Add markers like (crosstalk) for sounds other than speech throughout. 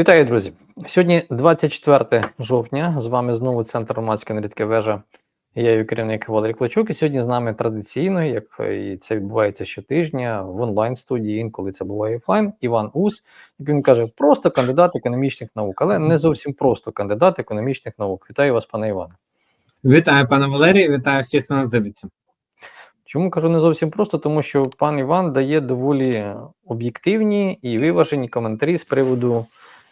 Вітаю, друзі! Сьогодні 24 жовтня. З вами знову центр громадської аналітики вежа. Я її керівник Валерій Клочук. І сьогодні з нами традиційно, як і це відбувається щотижня в онлайн студії, інколи це буває офлайн. Іван Ус, як він каже, просто кандидат економічних наук, але не зовсім просто кандидат економічних наук. Вітаю вас, пане Іване. Вітаю, пане Валерію, вітаю всіх, хто нас дивиться. Чому кажу не зовсім просто, тому що пан Іван дає доволі об'єктивні і виважені коментарі з приводу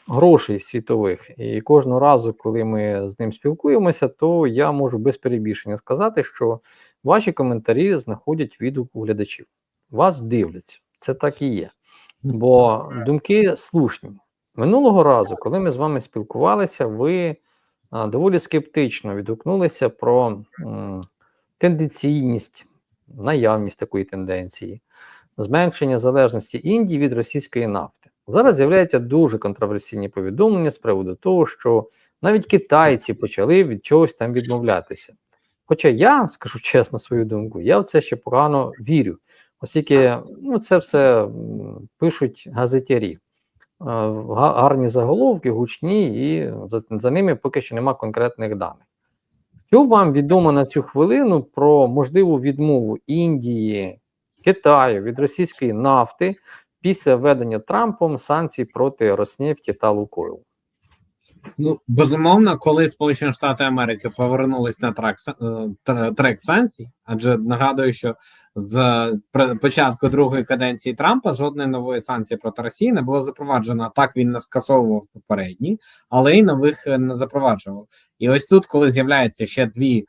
грошей світових. І кожного разу, коли ми з ним спілкуємося, то я можу без перебільшення сказати, що ваші коментарі знаходять відгук у глядачів. Вас дивляться, це так і є. Бо думки слушні. Минулого разу, коли ми з вами спілкувалися, ви доволі скептично відгукнулися про тенденційність, наявність такої тенденції, зменшення залежності Індії від російської нафти. Зараз з'являються дуже контроверсійні повідомлення з приводу того, що навіть китайці почали від чогось там відмовлятися. Хоча я скажу чесно свою думку, я в це ще погано вірю, оскільки ну, це все пишуть газетярі. Е, Гарні заголовки, гучні, і за, за ними поки що нема конкретних даних. Що вам відомо на цю хвилину про можливу відмову Індії, Китаю від російської нафти після введення Трампом санкцій проти Роснефті та Лукойл? Ну безумовно, коли Сполучені Штати Америки повернулись на трек, са- е, тр- трек санкцій, адже нагадую, що з початку другої каденції Трампа жодної нової санкції проти Росії не було запроваджено. Так він не скасовував попередні, але й нових е, не запроваджував. І ось тут, коли з'являється ще дві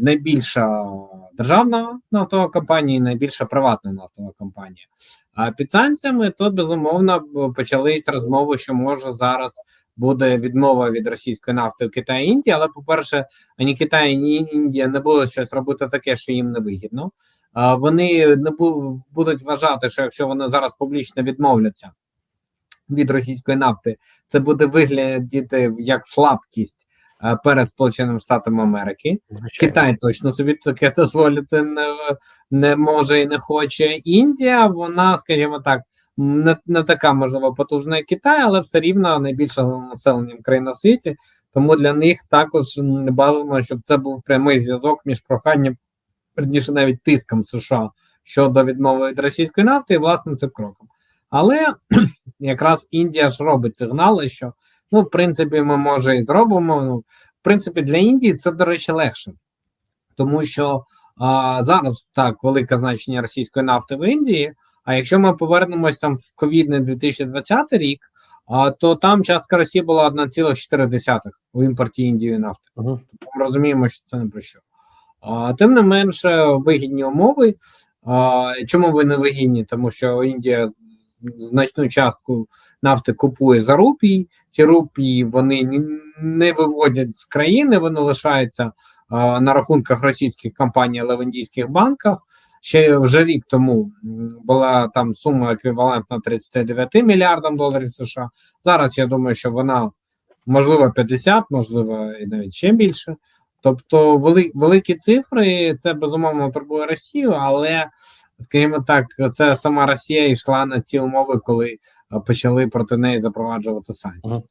найбільша державна нафтова компанія і найбільша приватна нафтова компанія. А під санкціями то безумовно почались розмови, що може зараз буде відмова від російської нафти у Китаї і Індії, але по-перше, ані Китай, ні Індія не будуть щось робити таке, що їм не вигідно. А вони не будуть вважати, що якщо вони зараз публічно відмовляться від російської нафти, це буде виглядіти як слабкість е, перед Сполученими Штатами Америки. Китай точно собі таке (laughs) дозволити не, не може і не хоче. Індія, вона, скажімо так, не, не така можливо потужна, як Китай, але все рівно найбільша за населенням країна в світі. Тому для них також не бажано, щоб це був прямий зв'язок між проханням, верніше навіть тиском США щодо відмови від російської нафти і власне цим кроком. Але (clears throat) якраз Індія ж робить сигнали, що ну, в принципі, ми може і зробимо. Ну, в принципі, для Індії це, до речі, легше, тому що а, зараз так велике значення російської нафти в Індії. А якщо ми повернемось там в ковідний 2020 рік, а, то там частка Росії була 1,4 у імпорті Індії нафти. Угу. Ми розуміємо, що це не про що. А, тим не менше, вигідні умови. А, чому вони вигідні? Тому що Індія значну частку нафти купує за рупії. Ці рупії вони не виводять з країни, вони лишаються а, на рахунках російських компаній, але в індійських банках. Ще вже рік тому була там сума еквівалентна 39 мільярдам доларів США. Зараз я думаю, що вона можливо 50, можливо, і навіть ще більше. Тобто, вели, великі цифри це безумовно турбує Росію, але скажімо так, це сама Росія йшла на ці умови, коли почали проти неї запроваджувати санкції.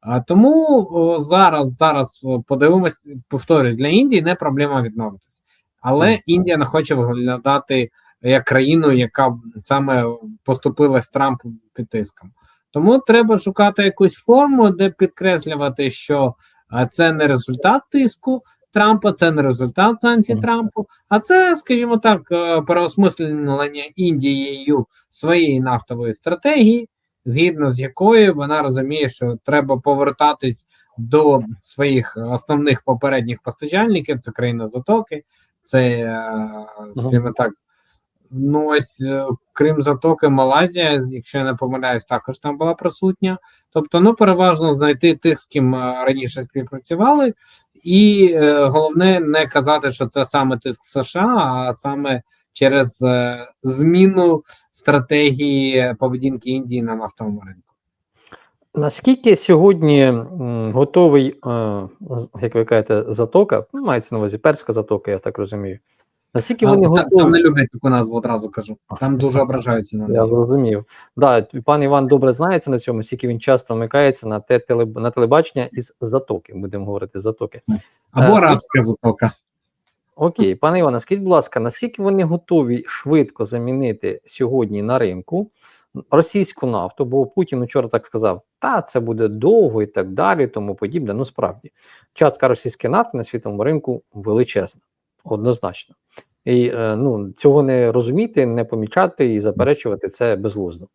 А тому о, зараз зараз подивимось, повторюсь, для Індії не проблема відмовитися, але. Індія не хоче виглядати як країну, яка саме поступилась Трампу під тиском. Тому треба шукати якусь форму, де підкреслювати, що це не результат тиску Трампа, це не результат санкцій Мгм. Трампу, а це, скажімо так, е, переосмислення Індією своєї нафтової стратегії, згідно з якою вона розуміє, що треба повертатись до своїх основних попередніх постачальників, це країна Затоки, це, е, скажімо так, ну ось е, крім Затоки, Малайзія, якщо я не помиляюсь, також там була присутня. Тобто, ну переважно знайти тих, з ким е, раніше співпрацювали, і е, головне не казати, що це саме тиск США, а саме через е, зміну стратегії поведінки Індії на нафтовому ринку. Наскільки сьогодні готовий, е, як ви кажете, затока, ну, мається на увазі перська затока, я так розумію, Наскільки вони готові? Там не люблять таку назву, одразу кажу. Там дуже ображаються на Я зрозумів. Да, пан Іван добре знається на цьому, скільки він часто вмикається на те теле, на телебачення із затоки, будемо говорити з затоки. Або Е, арабська затока. Окей, пане Іване, скажіть, будь ласка, наскільки вони готові швидко замінити сьогодні на ринку російську нафту? Бо Путін вчора так сказав: та це буде довго і так далі, тому подібне. Ну справді, частка російської нафти на світовому ринку величезна, однозначно. І е, ну, цього не розуміти, не помічати і заперечувати це безглуздо.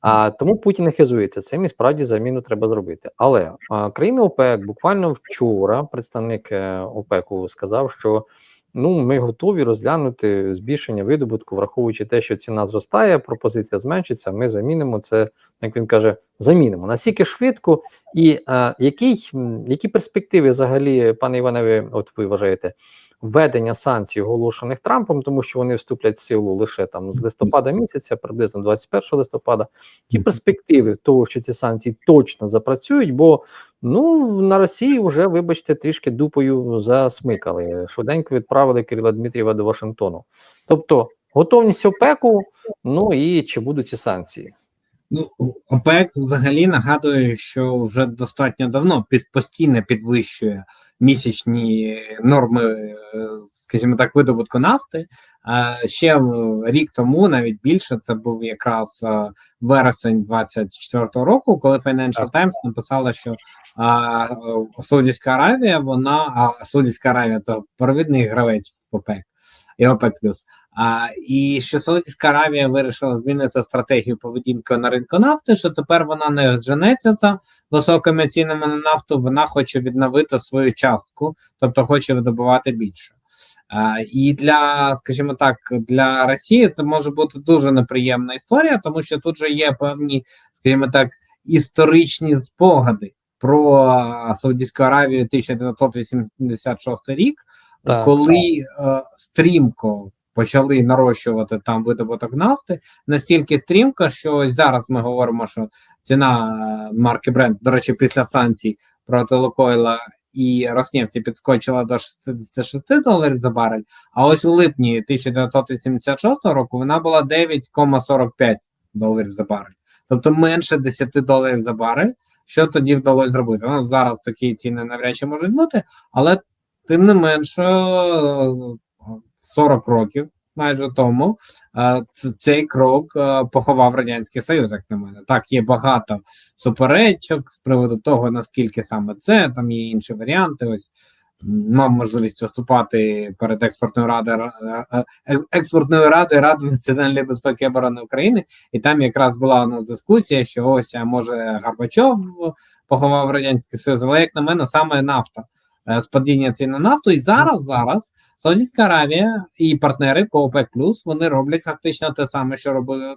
А тому Путін не хизується цим і справді заміну треба зробити. Але а, країни ОПЕК буквально вчора представник е, ОПЕКу сказав, що ну ми готові розглянути збільшення видобутку, враховуючи те, що ціна зростає, пропозиція зменшиться. Ми замінимо це, як він каже, замінимо наскільки швидко, і е, який, які перспективи взагалі, пане Іванове, от ви вважаєте? Введення санкцій, оголошених Трампом, тому що вони вступлять в силу лише там з листопада місяця, приблизно 21 листопада. Які перспективи того, що ці санкції точно запрацюють? Бо ну на Росії вже, вибачте, трішки дупою засмикали. Швиденько відправили Кирила Дмитрієва до Вашингтону. Тобто готовність ОПЕКу, ну і чи будуть ці санкції? Ну, ОПЕК взагалі нагадує, що вже достатньо давно під постійно підвищує місячні норми, е, скажімо так, видобутку нафти. А ще рік тому, навіть більше, це був якраз е, вересень 24-го року, коли Financial Times написала, що а, е, Саудівська Аравія, вона а Саудівська Аравія це провідний гравець ОПЕК і ОПЕК плюс. А, і що Саудівська Аравія вирішила змінити стратегію поведінки на ринку нафти, що тепер вона не женеться за високими цінами на нафту, вона хоче відновити свою частку, тобто хоче видобувати більше. А, і для, скажімо так, для Росії це може бути дуже неприємна історія, тому що тут же є певні, скажімо так, історичні спогади про Саудівську Аравію 1986 рік, Так. коли е, стрімко почали нарощувати там видобуток нафти, настільки стрімко, що ось зараз ми говоримо, що ціна е, марки Brent, до речі, після санкцій проти Лукойла і Роснефті підскочила до 66 доларів за барель. А ось у липні 1986 року вона була 9,45 доларів за барель, тобто менше 10 доларів за барель. Що тоді вдалося зробити? Ну, зараз такі ціни навряд чи можуть бути, але тим не менше, 40 років майже тому е, цей крок е, поховав радянський союз, як на мене. Так, є багато суперечок з приводу того, наскільки саме це. Там є інші варіанти. Ось мав можливість виступати перед експортною радою е, експортною радою Ради національної безпеки і оборони України, і там якраз була у нас дискусія, що ось а може Горбачов поховав радянський союз, але як на мене, саме нафта е, з цін на нафту. І зараз зараз Саудівська Аравія і партнери по ОПЕК вони роблять фактично те саме, що робила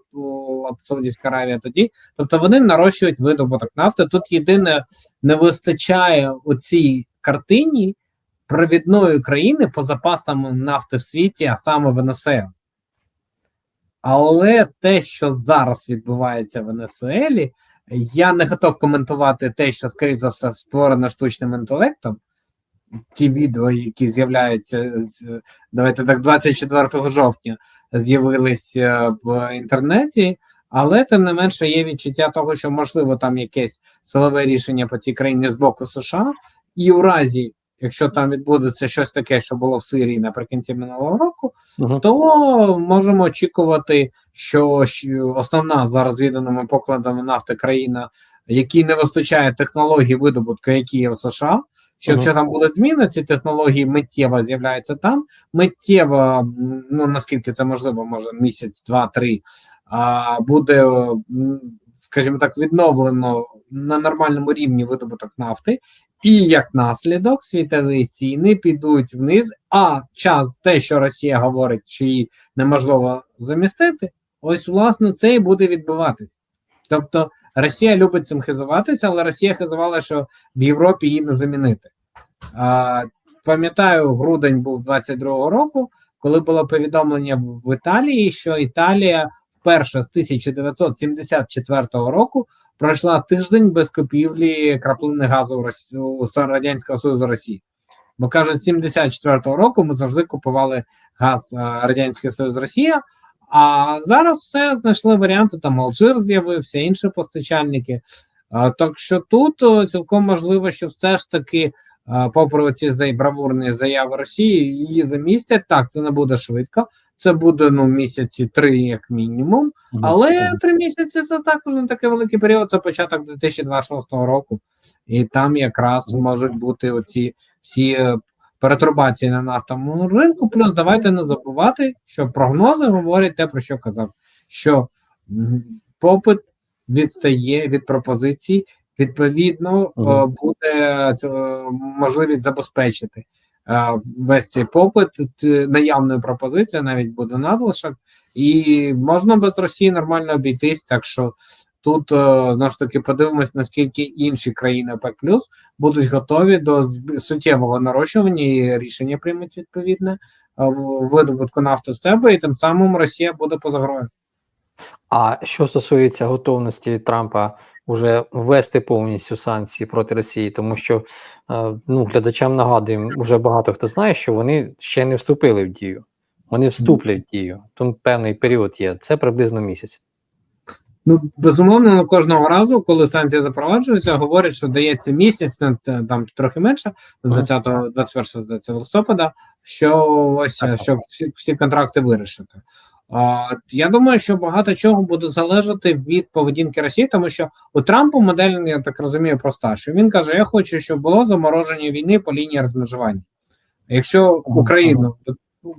Саудівська Аравія тоді. Тобто вони нарощують видобуток нафти. Тут єдине не вистачає у цій картині провідної країни по запасам нафти в світі, а саме Венесуела. Але те, що зараз відбувається в Венесуелі, я не готов коментувати те, що, скоріш за все, створено штучним інтелектом. Ті відео, які з'являються з давайте так, 24 жовтня, з'явилися в інтернеті, але тим не менше є відчуття того, що можливо там якесь силове рішення по цій країні з боку США, і у разі, якщо там відбудеться щось таке, що було в Сирії наприкінці минулого року, Мгм. то можемо очікувати, що основна за розвіданими покладами нафти країна, якій не вистачає технологій видобутку, які є в США. Що якщо там будуть зміни, ці технології миттєво з'являються там, миттєво, ну наскільки це можливо, може місяць, два-три, буде, скажімо так, відновлено на нормальному рівні видобуток нафти, і як наслідок світові ціни підуть вниз. А час, те, що Росія говорить, її неможливо замістити, ось власне це і буде відбуватись. Тобто Росія любить цим хизуватися, але Росія хизувала, що в Європі її не замінити. Пам'ятаю, грудень був 22-го року, коли було повідомлення в- Італії, що Італія вперше з 1974 року пройшла тиждень без купівлі краплини газу Радянського Союзу Росії. Бо кажуть, з 74-го року ми завжди купували газ е, Радянський Союз Росія. А зараз все знайшли варіанти. Там Алжир з'явився, інші постачальники. Так що тут цілком можливо, що все ж таки, попри ці бравурні заяви Росії, її замістять. Так, це не буде швидко. Це буде ну місяці три, як мінімум. Але три місяці це також не такий великий період. Це початок 2026 року, і там якраз можуть бути оці всі е, перетрубації на нафтовому ринку. Плюс давайте не забувати, що прогнози говорять те, про що казав, що попит відстає від пропозицій. Відповідно, Мгм. е, буде е, можливість забезпечити е, весь цей попит наявною пропозицією, навіть буде надлишок, і можна без Росії нормально обійтись. Так що тут знову ж таки подивимось, наскільки інші країни ОПЕК плюс будуть готові до суттєвого нарощування і рішення приймуть відповідне видобутку нафти в себе, і тим самим Росія буде поза грою. А що стосується готовності Трампа вже ввести повністю санкції проти Росії, тому що е, ну, глядачам нагадуємо, вже багато хто знає, що вони ще не вступили в дію. Вони вступлять в дію. Тому певний період є. Це приблизно місяць. Ну, безумовно, ну, кожного разу, коли санкції запроваджуються, говорять, що дається місяць, там трохи менше, до Ага. 20 21 здається, листопада, що ось так. щоб всі, всі контракти вирішити. Я думаю, що багато чого буде залежати від поведінки Росії, тому що у Трампа модель, я так розумію, проста. Що він каже: Я хочу, щоб було замороження війни по лінії розмежування. Якщо Україна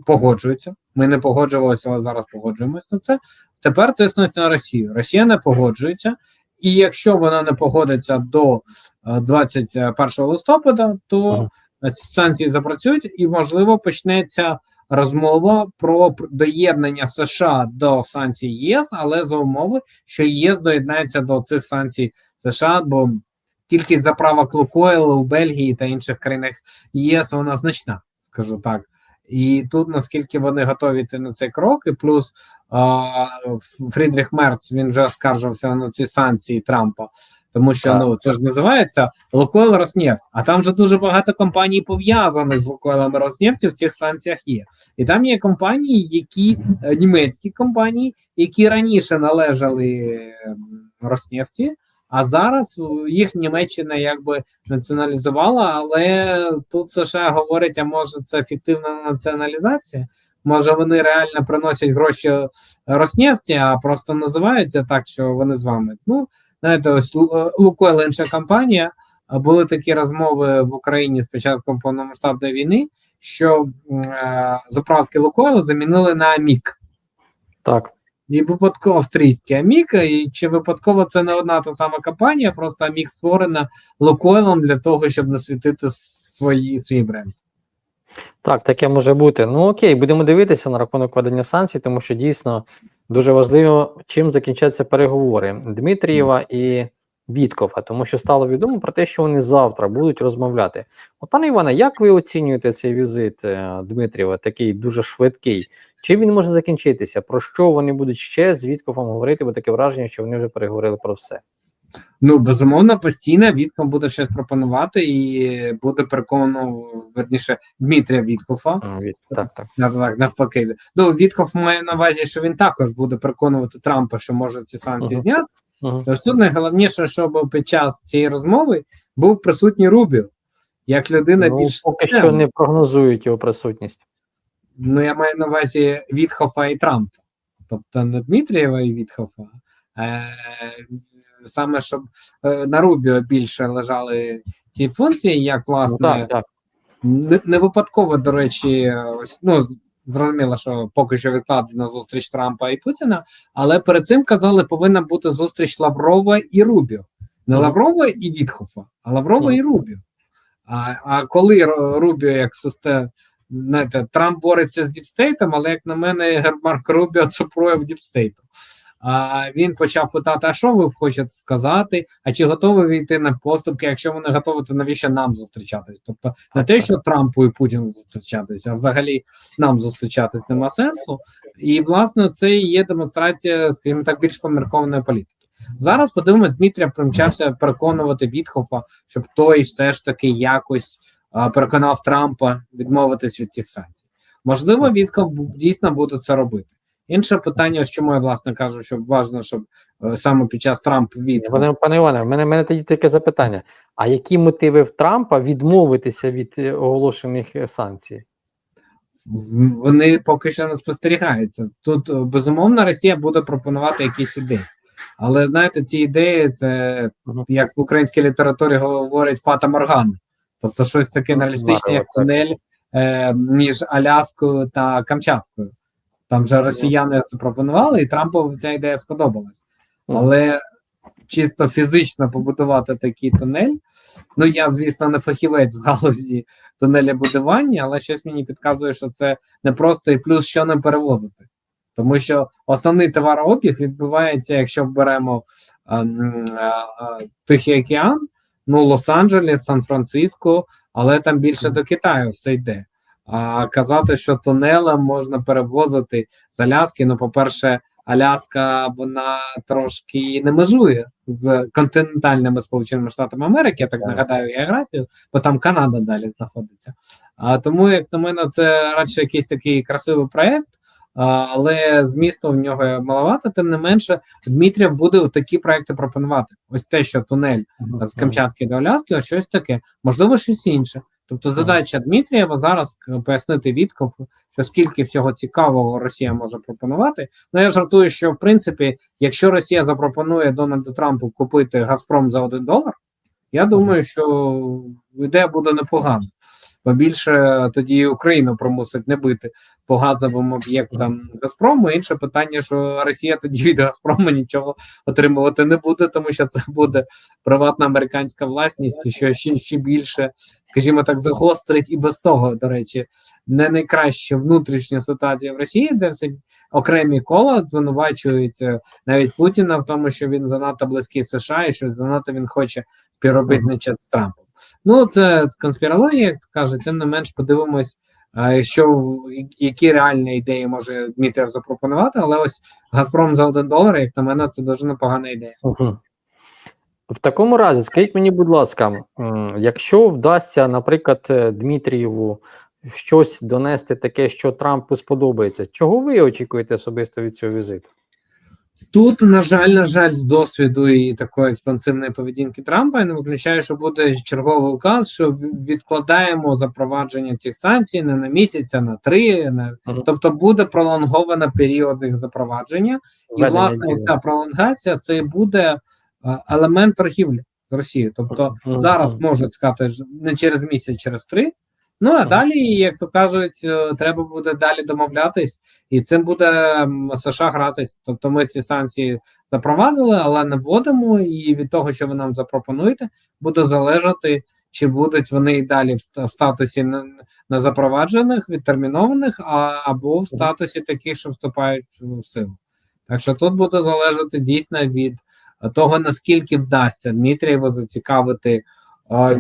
погоджується, ми не погоджувалися, але зараз погоджуємось на це. Тепер тиснуть на Росію. Росія не погоджується, і якщо вона не погодиться до е, 21 листопада, то е, санкції запрацюють, і можливо почнеться розмова про доєднання США до санкцій ЄС, але за умови, що ЄС доєднається до цих санкцій США, бо кількість заправок Лукойл у Бельгії та інших країнах ЄС вона значна, скажу так. І тут наскільки вони готові йти на цей крок, і плюс а, Фрідріх Мерц він вже скаржився на ці санкції Трампа, тому що ну це ж називається Лукойл Роснефть, а там же дуже багато компаній пов'язаних з Лукойлом Роснефтю в цих санкціях є. І там є компанії, які е, німецькі компанії, які раніше належали ем, Роснефті, а зараз їх Німеччина якби націоналізувала, але тут США говорять, а може це фіктивна націоналізація? Може вони реально приносять гроші Роснефті, а просто називаються так, що вони з вами. Ну, знаєте, ось Лу- Лукойл інша компанія. Були такі розмови в Україні з початком повномасштабної війни, що е, заправки Лукойла замінили на Амік. Так. І випадково австрійський Амік, і чи випадково це не одна та сама компанія, просто Амік створена Лукойлом для того, щоб насвітити свої, свій бренд. Так, таке може бути. Ну окей, будемо дивитися на рахунок введення санкцій, тому що дійсно дуже важливо, чим закінчаться переговори Дмитрієва і Віткова, тому що стало відомо про те, що вони завтра будуть розмовляти. От, пане Іване, як ви оцінюєте цей візит е, Дмитрієва, такий дуже швидкий? Чим він може закінчитися? Про що вони будуть ще з Вітковом говорити? Бо таке враження, що вони вже переговорили про все. Ну, безумовно, постійно Вітков буде щось пропонувати і буде переконано, верніше, Дмитрія Віткофа. Від... Так, так. Навпаки. Ну, Вітков має на увазі, що він також буде переконувати Трампа, що може ці санкції Мгм. зняти. Угу. Тож тут найголовніше, щоб під час цієї розмови був присутній Рубіо, як людина Ну, більш поки системна. що не прогнозують його присутність. Ну, я маю на увазі Вітхофа і Трампа. Тобто не Дмитрієва і Вітхофа, саме щоб е, на Рубіо більше лежали ці функції, як Ну, власне так, так. не, не випадково, до речі, ось ну зрозуміло, що поки що відкладена зустріч Трампа і Путіна, але перед цим казали, повинна бути зустріч Лаврова і Рубіо. Не Лаврова і Вітхофа, а Лаврова Мгм. і Рубіо. А, а коли Рубіо як систем, знаєте, Трамп бореться з діпстейтом, але як на мене, Марк Рубіо це прояв діпстейту. А він почав питати: а що ви хочете сказати? А чи готові ви йти на поступки? Якщо ви не готові, то навіщо нам зустрічатись? Тобто не те, що Трампу і Путіну зустрічатися, а взагалі нам зустрічатись нема сенсу. І власне це і є демонстрація, скажімо так, більш поміркованої політики. Зараз подивимось, Дмитрія примчався переконувати Вітхофа, щоб той все ж таки якось а, переконав Трампа відмовитись від цих санкцій. Можливо, Вітков дійсно буде це робити. Інше питання, ось чому я власне кажу, що важливо, щоб е, саме під час Трамп Вітков Пане, пане Іване, в мене, в мене тоді таке запитання: а які мотиви в Трампа відмовитися від е, оголошених е, санкцій? Вони поки що не спостерігаються. Тут е, безумовно Росія буде пропонувати якісь ідеї. Але знаєте, ці ідеї це Мгм. як в українській літературі говорять фата Моргана. Тобто щось таке Ну, нереалістичне, як так. тунель е, між Аляскою та Камчаткою. Там же росіяни запропонували, і Трампу ця ідея сподобалась. Але чисто фізично побудувати такий тунель. Ну, я, звісно, не фахівець в галузі тунелебудування, але щось мені підказує, що це не просто і плюс що не перевозити. Тому що основний товарообіг відбувається, якщо беремо ем, е, е, Тихий океан, ну Лос-Анджелес, Сан-Франциско, але там більше до Китаю все йде. А казати, що тунелем можна перевозити з Аляски, ну, по-перше, Аляска вона трошки не межує з континентальними Сполученими Штатами Америки, я так нагадаю географію, бо там Канада далі знаходиться. А тому, як на мене, це радше якийсь такий красивий проект, але змісту в нього маловато. Тим не менше, Дмитрів буде такі проекти пропонувати. Ось те, що тунель з Камчатки до Аляски, ось щось таке, можливо, щось інше. Тобто, задача Дмитрієва зараз пояснити відкоп, що скільки всього цікавого Росія може пропонувати. Ну я жартую, що в принципі, якщо Росія запропонує Дональду Трампу купити Газпром за один долар, я думаю, що ідея буде непогана. Бо більше тоді і Україну примусить не бити по газовим об'єктам Газпрому. Інше питання, що Росія тоді від Газпрому нічого отримувати не буде, тому що це буде приватна американська власність, що ще, ще більше, скажімо так, загострить і без того, до речі, не найкраща внутрішня ситуація в Росії, де все окремі кола звинувачуються навіть Путіна в тому, що він занадто близький США і що занадто він хоче співробітничати з Трампом. Ну, це конспірологія, як кажуть, тим не менш подивимось, е, що які реальні ідеї може Дмитрів запропонувати, але ось Газпром за один долар, як на мене, це дуже непогана ідея. Мгм. В такому разі, скажіть мені, будь ласка, якщо вдасться, наприклад, е, Дмитрієву щось донести таке, що Трампу сподобається, чого ви очікуєте особисто від цього візиту? Тут, на жаль, на жаль, з досвіду і такої експансивної поведінки Трампа я не виключаю, що буде черговий указ, що відкладаємо запровадження цих санкцій не на місяць, а на три. На... Тобто буде пролонгована період їх запровадження, і власне ця пролонгація це буде е, елемент торгівлі з Росією. Тобто зараз можуть сказати не через місяць, через три. Ну а далі, як то кажуть, е, треба буде далі домовлятись, і цим буде США гратись. Тобто ми ці санкції запровадили, але не вводимо. І від того, що ви нам запропонуєте, буде залежати, чи будуть вони і далі в статусі не- незапроваджених, відтермінованих, а або в статусі таких, що вступають в силу. Так що тут буде залежати дійсно від того, наскільки вдасться Дмитрієву зацікавити.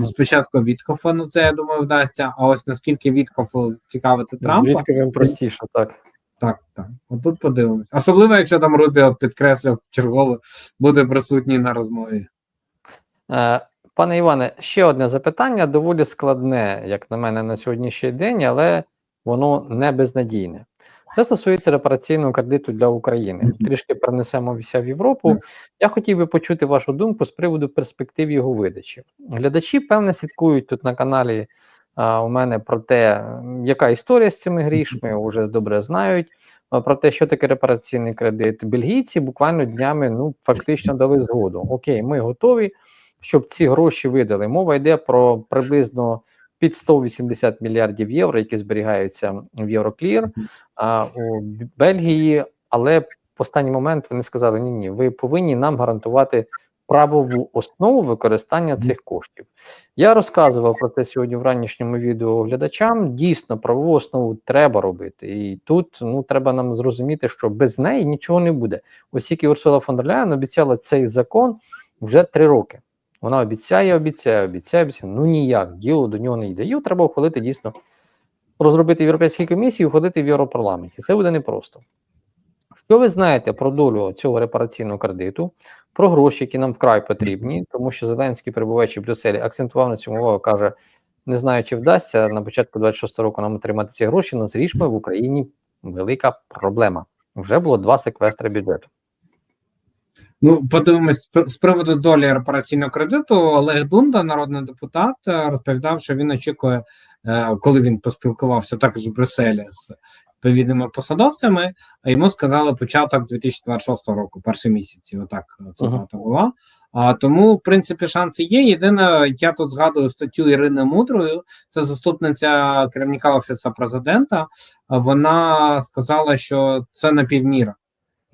Спочатку Віткофа, ну це я думаю, вдасться. А ось наскільки Віткофу цікавити Трампа, Звідки простіше, так. так, так. Отут подивимось. Особливо, якщо там Рубіо підкреслив чергово, буде присутній на розмові. Е, Пане Іване, ще одне запитання, доволі складне, як на мене, на сьогоднішній день, але воно не безнадійне. Це стосується репараційного кредиту для України. Трішки перенесемося в Європу. Я хотів би почути вашу думку з приводу перспектив його видачі. Глядачі, певне, слідкують тут на каналі а, у мене про те, яка історія з цими грішми, вже добре знають. Про те, що таке репараційний кредит. Бельгійці буквально днями ну, фактично дали згоду. Окей, ми готові, щоб ці гроші видали. Мова йде про приблизно під 180 мільярдів євро, які зберігаються в Євроклір а, у Бельгії. Але в останній момент вони сказали: ні, ні, ви повинні нам гарантувати правову основу використання цих коштів. Я розказував про це сьогодні в ранішньому відео глядачам. Дійсно, правову основу треба робити. І тут ну треба нам зрозуміти, що без неї нічого не буде. Ось тільки Урсула фон дер Ляєн обіцяла цей закон вже три роки. Вона обіцяє, обіцяє, обіцяє, обіцяє. Ну ніяк, діло до нього не йде. Його треба ухвалити дійсно, розробити в Європейській комісії і ухвалити в Європарламенті. Це буде непросто. Що ви знаєте про долю цього репараційного кредиту, про гроші, які нам вкрай потрібні, тому що Зеленський, перебуваючи в Брюсселі, акцентував на цьому увагу, каже: Не знаю, чи вдасться на початку 26 року нам отримати ці гроші, але з грішми в Україні велика проблема. Вже було два секвестри бюджету. Ну, подивимось з- приводу долі репараційного кредиту. Олег Дунда, народний депутат, е, розповідав, що він очікує, е, коли він поспілкувався також в Брюсселі з відповідними посадовцями. а Йому сказали початок 2026 року, перші місяці. Отак цитата була. А тому, в принципі, шанси є. Єдине, я тут згадую статтю Ірини Мудрою, це заступниця керівника офісу президента. Вона сказала, що це на півміра.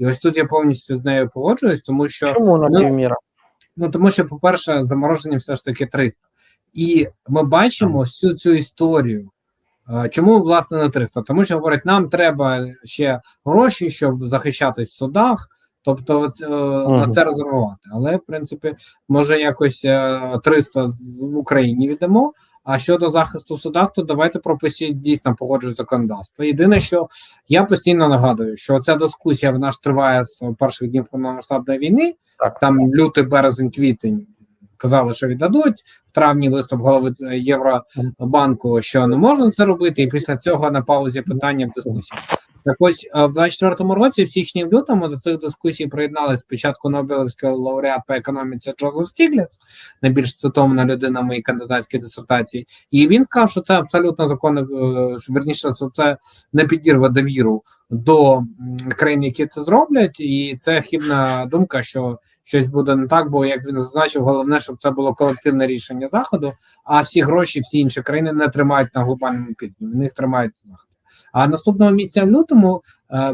І ось тут я повністю з нею погоджуюсь, тому що Чому на ну, півміра? ну тому, що, по-перше, заморожені все ж таки 300. І ми бачимо всю цю історію. Е, Чому власне на 300? Тому що говорять, нам треба ще гроші, щоб захищатись в судах, тобто це, е, на це резервувати. Але в принципі, може якось е, 300 з- в Україні віддамо. А щодо захисту в судах, то давайте прописіть дійсно погоджують законодавство. Єдине, що я постійно нагадую, що ця дискусія вона ж триває з перших днів повномасштабної війни. Так. Там лютий, березень, квітень казали, що віддадуть. В травні виступ голови Євробанку, що не можна це робити, і після цього на паузі питання в дискусії. Так ось в 24-му році, в січні в лютому, до цих дискусій приєдналися спочатку Нобелівський лауреат по економіці Джозеф Стігліц, найбільш цитована людина моїй кандидатській дисертації, і він сказав, що це абсолютно законно, е, верніше, що це не підірве довіру до країн, які це зроблять, і це хибна думка, що щось буде не так, бо як він зазначив, головне, щоб це було колективне рішення заходу. А всі гроші, всі інші країни не тримають на глобальному півдні, вони їх тримають на. А наступного місяця в лютому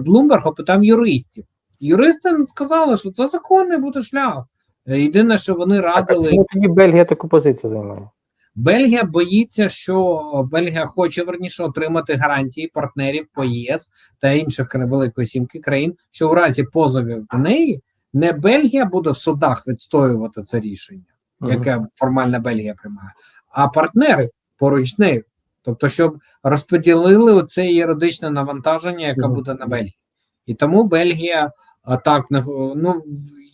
Блумберг опитав юристів. Юристи сказали, що це законний буде шлях. Е, Єдине, що вони Так, а радили. тоді Бельгія таку позицію займає? Бельгія боїться, що Бельгія хоче верніше отримати гарантії партнерів по ЄС та інших великої сімки країн, що в разі позовів до неї не Бельгія буде в судах відстоювати це рішення, яке формальна Бельгія приймає, а партнери поруч з нею. Тобто, щоб розподілили це юридичне навантаження, яке буде на Бельгії. І тому Бельгія а, так ну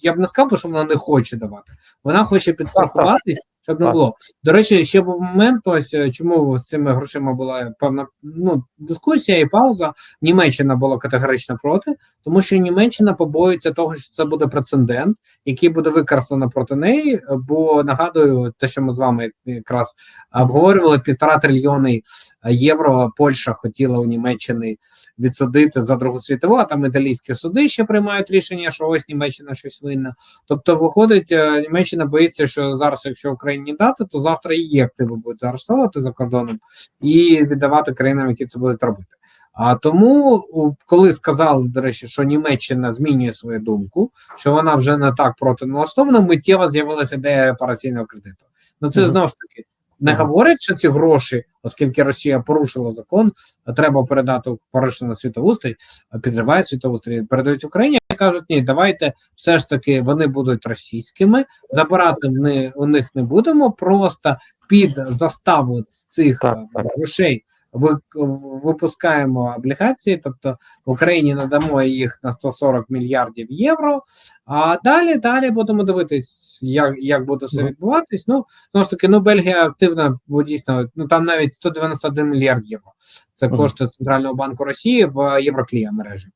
я б не сказав, що вона не хоче давати. Вона хоче підстрахуватись, щоб не було. До речі, ще був момент, ось е, чому з цими грошима була певна ну, дискусія і пауза. Німеччина була категорично проти, тому що Німеччина побоюється того, що це буде прецедент, який буде використано проти неї. Бо нагадую, те, що ми з вами якраз обговорювали, півтора трильйони євро Польща хотіла у Німеччини відсудити за Другу світову, а там італійські суди ще приймають рішення, що ось Німеччина щось винна. Тобто, виходить, е, Німеччина боїться, що зараз, якщо Україні дати, то завтра її активи будуть заарештовувати за кордоном і віддавати країнам, які це будуть робити. А тому, коли сказали, до речі, що Німеччина змінює свою думку, що вона вже не так проти налаштована, миттєво з'явилася ідея репараційного кредиту. Ну це Мгм. знову ж таки не говорить, говорять, що ці гроші, оскільки Росія порушила закон, треба передати порушено світоустрій, підриває світоустрій, передають Україні. Кажуть, ні, давайте все ж таки вони будуть російськими, забирати ми у них не будемо. Просто під заставу цих Так, е, так. грошей випускаємо облігації, тобто в Україні надамо їх на 140 мільярдів євро. А далі далі будемо дивитись, як, як буде все відбуватись. Ну знову ж таки, ну Бельгія активна, бо дійсно ну там навіть 191 мільярд євро. Це кошти Центрального банку Росії в Євроклія мережі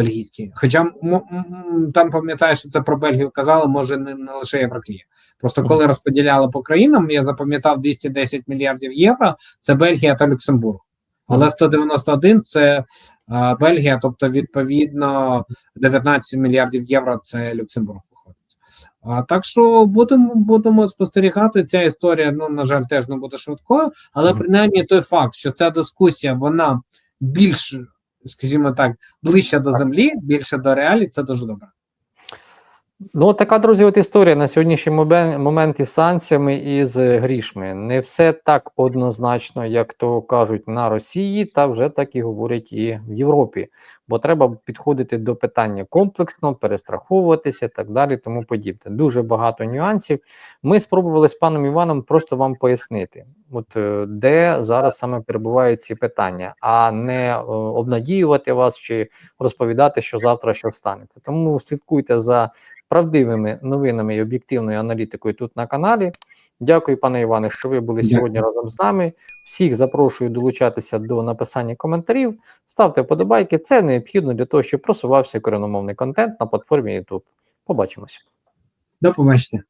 бельгійській. Хоча там пам'ятаю, що це про Бельгію казали, може не, не лише Євроклія. Просто коли розподіляли по країнам, я запам'ятав 210 мільярдів євро. Це Бельгія та Люксембург. Але 191 це а, Бельгія, тобто відповідно 19 мільярдів євро це Люксембург. А, так що будемо будемо спостерігати. Ця історія, ну на жаль, теж не буде швидкою, але принаймні той факт, що ця дискусія вона більш, скажімо так, ближче до землі, більше до реалій, це дуже добре. Ну, така, друзі, от історія на сьогоднішній момент із санкціями і з грішми. Не все так однозначно, як то кажуть на Росії, та вже так і говорять і в Європі. Бо треба підходити до питання комплексно, перестраховуватися і так далі, тому подібне. Дуже багато нюансів. Ми спробували з паном Іваном просто вам пояснити. От е, де зараз саме перебувають ці питання, а не е, обнадіювати вас чи розповідати, що завтра що станеться. Тому слідкуйте за правдивими новинами і об'єктивною аналітикою тут на каналі. Дякую, пане Іване, що ви були Дякую. сьогодні разом з нами. Всіх запрошую долучатися до написання коментарів. Ставте вподобайки. Це необхідно для того, щоб просувався україномовний контент на платформі YouTube. Побачимось. До побачення.